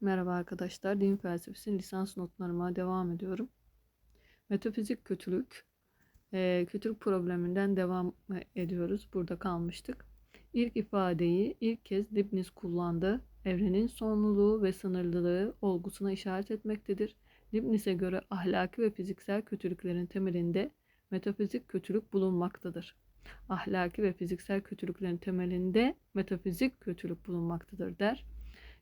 Merhaba arkadaşlar, din felsefesinin lisans notlarıma devam ediyorum. Metafizik kötülük, eee, kötülük probleminden devam ediyoruz. Burada kalmıştık. İlk ifadeyi ilk kez Leibniz kullandı. Evrenin sonluluğu ve sınırlılığı olgusuna işaret etmektedir. Leibniz'e göre ahlaki ve fiziksel kötülüklerin temelinde metafizik kötülük bulunmaktadır. Ahlaki ve fiziksel kötülüklerin temelinde metafizik kötülük bulunmaktadır der.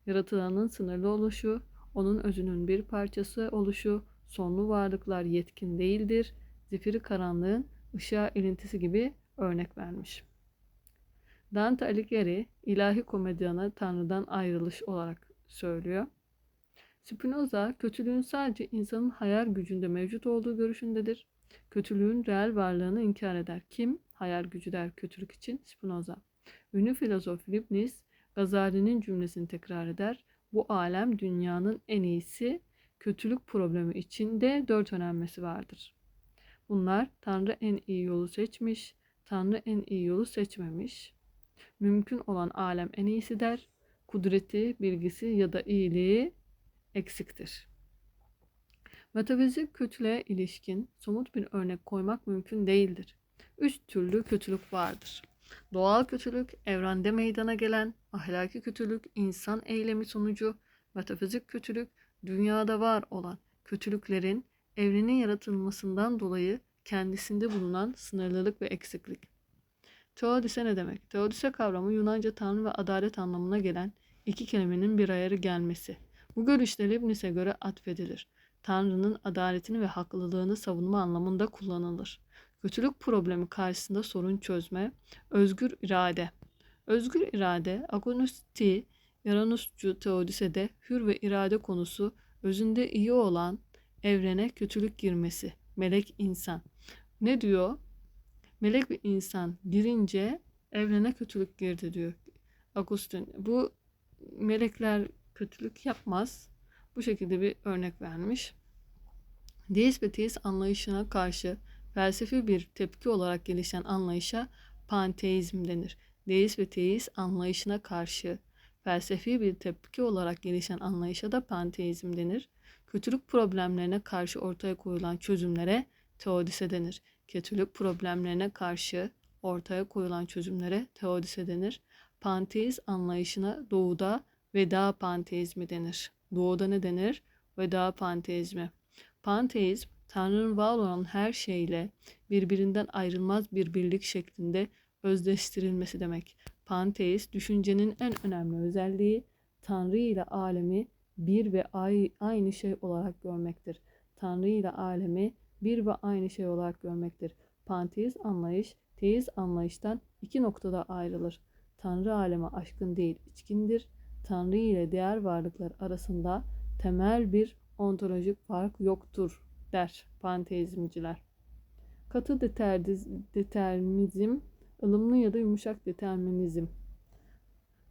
Yaratılanın sınırlı oluşu, onun özünün bir parçası oluşu, sonlu varlıklar yetkin değildir, zifiri karanlığın ışığa ilintisi gibi örnek vermiş. Dante Alighieri ilahi komedyanı Tanrı'dan ayrılış olarak söylüyor. Spinoza kötülüğün sadece insanın hayal gücünde mevcut olduğu görüşündedir. Kötülüğün reel varlığını inkar eder. Kim? Hayal gücü der kötülük için Spinoza. Ünlü filozof Leibniz Gazali'nin cümlesini tekrar eder. Bu alem dünyanın en iyisi, kötülük problemi içinde dört önermesi vardır. Bunlar Tanrı en iyi yolu seçmiş, Tanrı en iyi yolu seçmemiş. Mümkün olan alem en iyisi der. Kudreti, bilgisi ya da iyiliği eksiktir. Metafizik kötülüğe ilişkin somut bir örnek koymak mümkün değildir. Üç türlü kötülük vardır. Doğal kötülük, evrende meydana gelen, ahlaki kötülük, insan eylemi sonucu, metafizik kötülük, dünyada var olan kötülüklerin evrenin yaratılmasından dolayı kendisinde bulunan sınırlılık ve eksiklik. Teodise ne demek? Teodise kavramı Yunanca tanrı ve adalet anlamına gelen iki kelimenin bir araya gelmesi. Bu görüşte Leibniz'e göre atfedilir. Tanrı'nın adaletini ve haklılığını savunma anlamında kullanılır. Kötülük problemi karşısında sorun çözme, özgür irade. Özgür irade, agonisti, Yaranusçu Teodise'de hür ve irade konusu özünde iyi olan evrene kötülük girmesi. Melek insan. Ne diyor? Melek ve insan girince evrene kötülük girdi diyor Agustin. Bu melekler kötülük yapmaz. Bu şekilde bir örnek vermiş. Deist ve teist anlayışına karşı felsefi bir tepki olarak gelişen anlayışa panteizm denir. Deist ve teist anlayışına karşı felsefi bir tepki olarak gelişen anlayışa da panteizm denir. Kötülük problemlerine karşı ortaya koyulan çözümlere teodise denir. Kötülük problemlerine karşı ortaya koyulan çözümlere teodise denir. Panteist anlayışına doğuda veda panteizmi denir. Doğuda ne denir? Veda panteizmi. Panteizm Tanrı'nın var olan her şeyle birbirinden ayrılmaz bir birlik şeklinde özdeştirilmesi demek. Panteist, düşüncenin en önemli özelliği Tanrı ile alemi bir ve aynı şey olarak görmektir. Tanrı ile alemi bir ve aynı şey olarak görmektir. Panteist anlayış, teist anlayıştan iki noktada ayrılır. Tanrı aleme aşkın değil, içkindir. Tanrı ile diğer varlıklar arasında temel bir ontolojik fark yoktur der panteizmciler. Katı determinizm, ılımlı ya da yumuşak determinizm.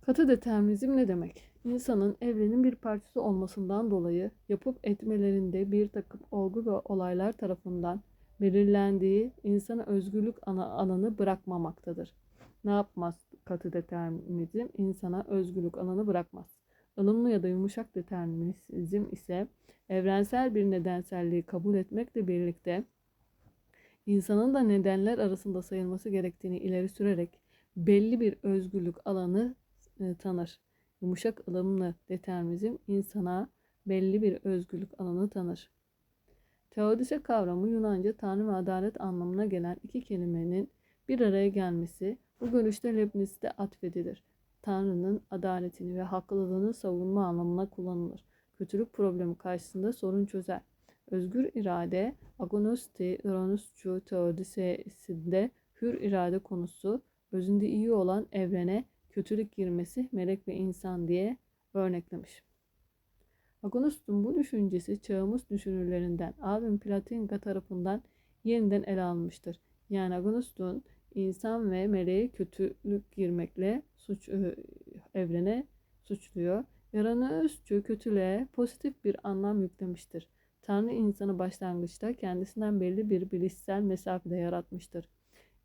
Katı determinizm ne demek? İnsanın evrenin bir parçası olmasından dolayı yapıp etmelerinde bir takım olgu ve olaylar tarafından belirlendiği insana özgürlük alanı bırakmamaktadır. Ne yapmaz katı determinizm? insana özgürlük alanı bırakmaz. Ilımlı ya da yumuşak determinizm ise evrensel bir nedenselliği kabul etmekle birlikte insanın da nedenler arasında sayılması gerektiğini ileri sürerek belli bir özgürlük alanı e, tanır. Yumuşak ılımlı determinizm insana belli bir özgürlük alanı tanır. Teodise kavramı Yunanca tanrı ve adalet anlamına gelen iki kelimenin bir araya gelmesi bu görüşte Leibniz'de atfedilir. Tanrı'nın adaletini ve haklılığını savunma anlamına kullanılır. Kötülük problemi karşısında sorun çözer. Özgür irade, agnosti, Uranüsçu teodisesinde hür irade konusu, özünde iyi olan evrene kötülük girmesi melek ve insan diye örneklemiş. Agnostus'un bu düşüncesi çağımız düşünürlerinden Alvin Plantinga tarafından yeniden ele almıştır. Yani Agnostus'un insan ve meleğe kötülük girmekle suç e, evrene suçluyor. Yaranözcü kötülüğe pozitif bir anlam yüklemiştir. Tanrı insanı başlangıçta kendisinden belli bir bilişsel mesafede yaratmıştır.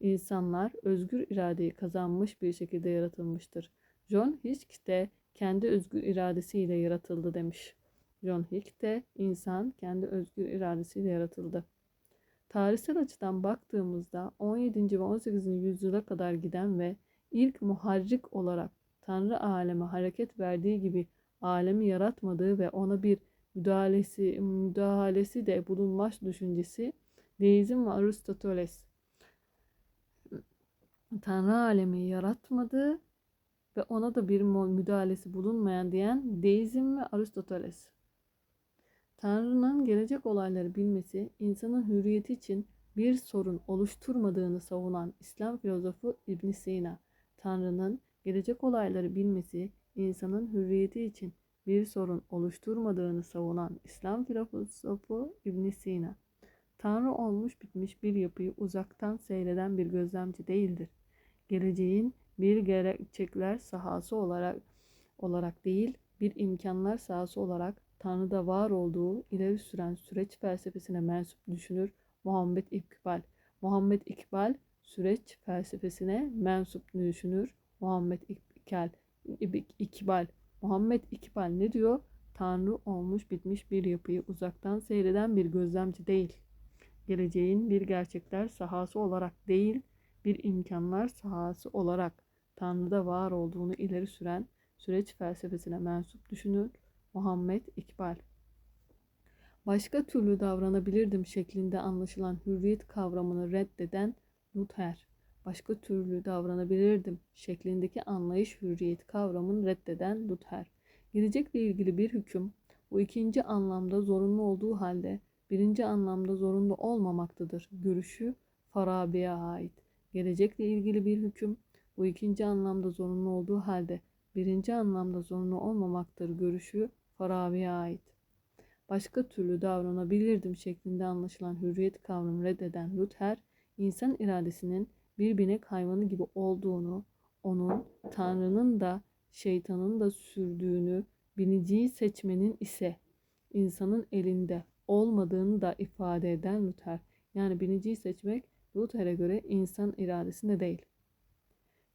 İnsanlar özgür iradeyi kazanmış bir şekilde yaratılmıştır. John Hick de kendi özgür iradesiyle yaratıldı demiş. John Hick de insan kendi özgür iradesiyle yaratıldı. Tarihsel açıdan baktığımızda 17. ve 18. yüzyıla kadar giden ve ilk muharrik olarak Tanrı aleme hareket verdiği gibi alemi yaratmadığı ve ona bir müdahalesi, müdahalesi de bulunmaz düşüncesi deizm ve Aristoteles Tanrı alemi yaratmadı ve ona da bir müdahalesi bulunmayan diyen deizm ve Aristoteles. Tanrı'nın gelecek olayları bilmesi, insanın hürriyeti için bir sorun oluşturmadığını savunan İslam filozofu İbn Sina, Tanrı'nın gelecek olayları bilmesi, insanın hürriyeti için bir sorun oluşturmadığını savunan İslam filozofu İbn Sina, Tanrı olmuş bitmiş bir yapıyı uzaktan seyreden bir gözlemci değildir. Geleceğin bir gerçekler sahası olarak olarak değil, bir imkanlar sahası olarak Tanrı'da var olduğu ileri süren süreç felsefesine mensup düşünür Muhammed İkbal. Muhammed İkbal süreç felsefesine mensup düşünür Muhammed İkbal. İkbal. Muhammed İkbal ne diyor? Tanrı olmuş bitmiş bir yapıyı uzaktan seyreden bir gözlemci değil. Geleceğin bir gerçekler sahası olarak değil, bir imkanlar sahası olarak Tanrı'da var olduğunu ileri süren süreç felsefesine mensup düşünür Muhammed İkbal. Başka türlü davranabilirdim şeklinde anlaşılan hürriyet kavramını reddeden Luther. Başka türlü davranabilirdim şeklindeki anlayış hürriyet kavramını reddeden Luther. Gelecekle ilgili bir hüküm bu ikinci anlamda zorunlu olduğu halde birinci anlamda zorunlu olmamaktadır. Görüşü Farabi'ye ait. Gelecekle ilgili bir hüküm bu ikinci anlamda zorunlu olduğu halde birinci anlamda zorunlu olmamaktır görüşü Farabi'ye ait. Başka türlü davranabilirdim şeklinde anlaşılan hürriyet kavramı reddeden Luther, insan iradesinin bir binek hayvanı gibi olduğunu, onun Tanrı'nın da şeytanın da sürdüğünü, biniciyi seçmenin ise insanın elinde olmadığını da ifade eden Luther. Yani biniciyi seçmek Luther'e göre insan iradesinde değil.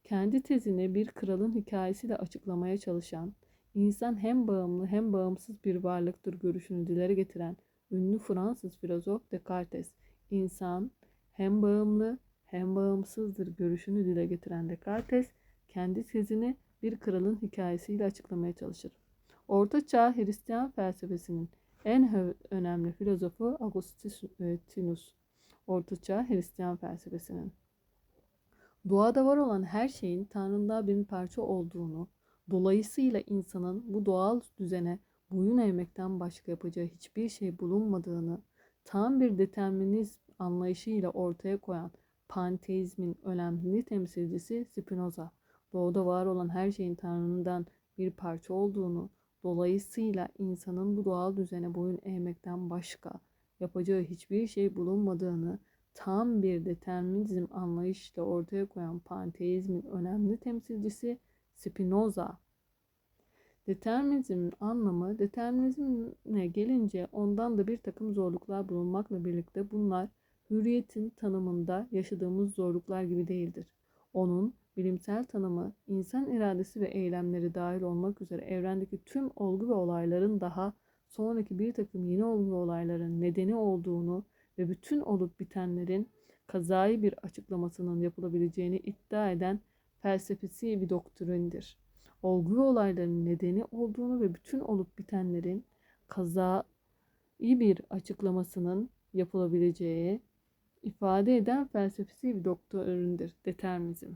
Kendi tezini bir kralın hikayesiyle açıklamaya çalışan, insan hem bağımlı hem bağımsız bir varlıktır görüşünü dilere getiren ünlü Fransız filozof Descartes, insan hem bağımlı hem bağımsızdır görüşünü dile getiren Descartes, kendi tezini bir kralın hikayesiyle açıklamaya çalışır. Orta Çağ Hristiyan felsefesinin en önemli filozofu Augustinus, Orta Çağ Hristiyan felsefesinin. Doğada var olan her şeyin Tanrı'nda bir parça olduğunu, dolayısıyla insanın bu doğal düzene boyun eğmekten başka yapacağı hiçbir şey bulunmadığını tam bir determinizm anlayışıyla ortaya koyan panteizmin önemli temsilcisi Spinoza, doğada var olan her şeyin Tanrı'dan bir parça olduğunu, dolayısıyla insanın bu doğal düzene boyun eğmekten başka yapacağı hiçbir şey bulunmadığını tam bir determinizm anlayışla ortaya koyan panteizmin önemli temsilcisi Spinoza. Determinizmin anlamı determinizmine gelince ondan da bir takım zorluklar bulunmakla birlikte bunlar hürriyetin tanımında yaşadığımız zorluklar gibi değildir. Onun bilimsel tanımı insan iradesi ve eylemleri dahil olmak üzere evrendeki tüm olgu ve olayların daha sonraki bir takım yeni olgu ve olayların nedeni olduğunu ve bütün olup bitenlerin kazayı bir açıklamasının yapılabileceğini iddia eden felsefesi bir doktrindir. Olgu olayların nedeni olduğunu ve bütün olup bitenlerin kazayı bir açıklamasının yapılabileceği ifade eden felsefesi bir doktrindir. Determinizm.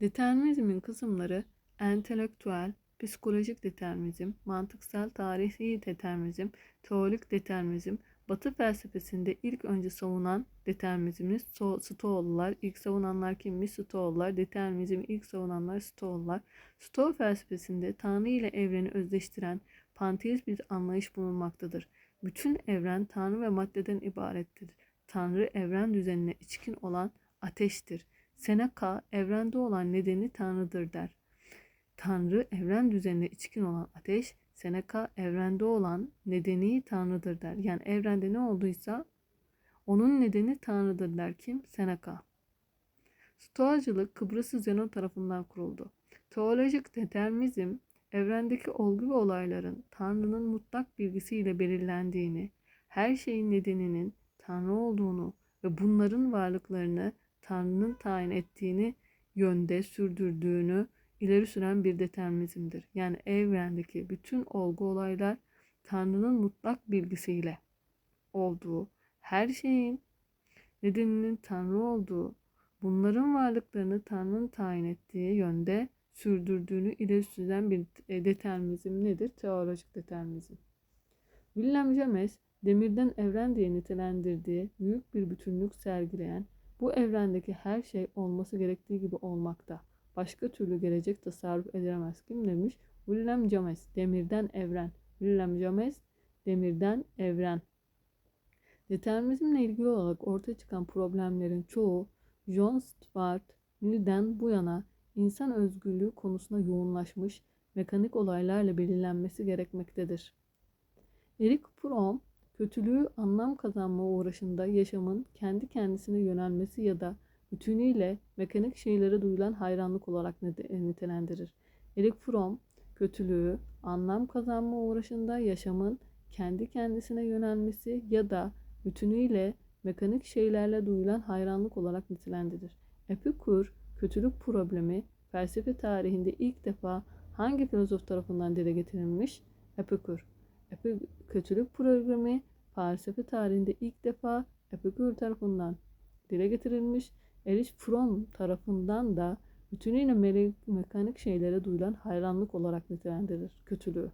Determinizmin kısımları entelektüel, psikolojik determinizm, mantıksal tarihi determinizm, teorik determinizm, Batı felsefesinde ilk önce savunan determinizmi Stoğlular, ilk savunanlar kimmiş? Stoğlular, determinizmi ilk savunanlar Stoğlular. Stoğ felsefesinde Tanrı ile evreni özdeştiren panteist bir anlayış bulunmaktadır. Bütün evren Tanrı ve maddeden ibarettir. Tanrı evren düzenine içkin olan ateştir. Seneca evrende olan nedeni Tanrı'dır der. Tanrı evren düzenine içkin olan ateş, Seneca evrende olan nedeni Tanrı'dır der. Yani evrende ne olduysa onun nedeni Tanrı'dır der kim? Seneca. Stoacılık Kıbrıs'ı Zenon tarafından kuruldu. Teolojik determinizm, evrendeki olgu ve olayların Tanrı'nın mutlak bilgisiyle belirlendiğini, her şeyin nedeninin Tanrı olduğunu ve bunların varlıklarını Tanrı'nın tayin ettiğini yönde sürdürdüğünü ileri süren bir determinizmdir. Yani evrendeki bütün olgu olaylar Tanrı'nın mutlak bilgisiyle olduğu, her şeyin nedeninin Tanrı olduğu, bunların varlıklarını Tanrı'nın tayin ettiği yönde sürdürdüğünü ileri süren bir e, determinizm nedir? Teolojik determinizm. William James, demirden evren diye nitelendirdiği büyük bir bütünlük sergileyen bu evrendeki her şey olması gerektiği gibi olmakta. Başka türlü gelecek tasarruf edilemez. Kim demiş? William James, demirden evren. William James, demirden evren. Determinizmle ilgili olarak ortaya çıkan problemlerin çoğu John Stuart Mill'den bu yana insan özgürlüğü konusuna yoğunlaşmış mekanik olaylarla belirlenmesi gerekmektedir. Eric Fromm, kötülüğü anlam kazanma uğraşında yaşamın kendi kendisine yönelmesi ya da bütünüyle mekanik şeylere duyulan hayranlık olarak nitelendirir. Eric Fromm, kötülüğü anlam kazanma uğraşında yaşamın kendi kendisine yönelmesi ya da bütünüyle mekanik şeylerle duyulan hayranlık olarak nitelendirir. Epikur, kötülük problemi felsefe tarihinde ilk defa hangi filozof tarafından dile getirilmiş? Epikur. Epi, kötülük problemi felsefe tarihinde ilk defa Epikur tarafından dile getirilmiş. Erich Fromm tarafından da bütünüyle me mekanik şeylere duyulan hayranlık olarak nitelendirilir kötülüğü.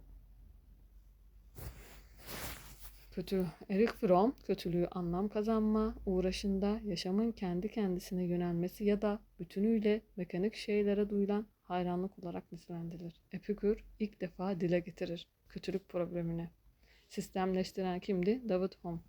Kötü Eric Fromm kötülüğü anlam kazanma uğraşında yaşamın kendi kendisine yönelmesi ya da bütünüyle mekanik şeylere duyulan hayranlık olarak nitelendirilir. Epikür ilk defa dile getirir kötülük problemini. Sistemleştiren kimdi? David Hume.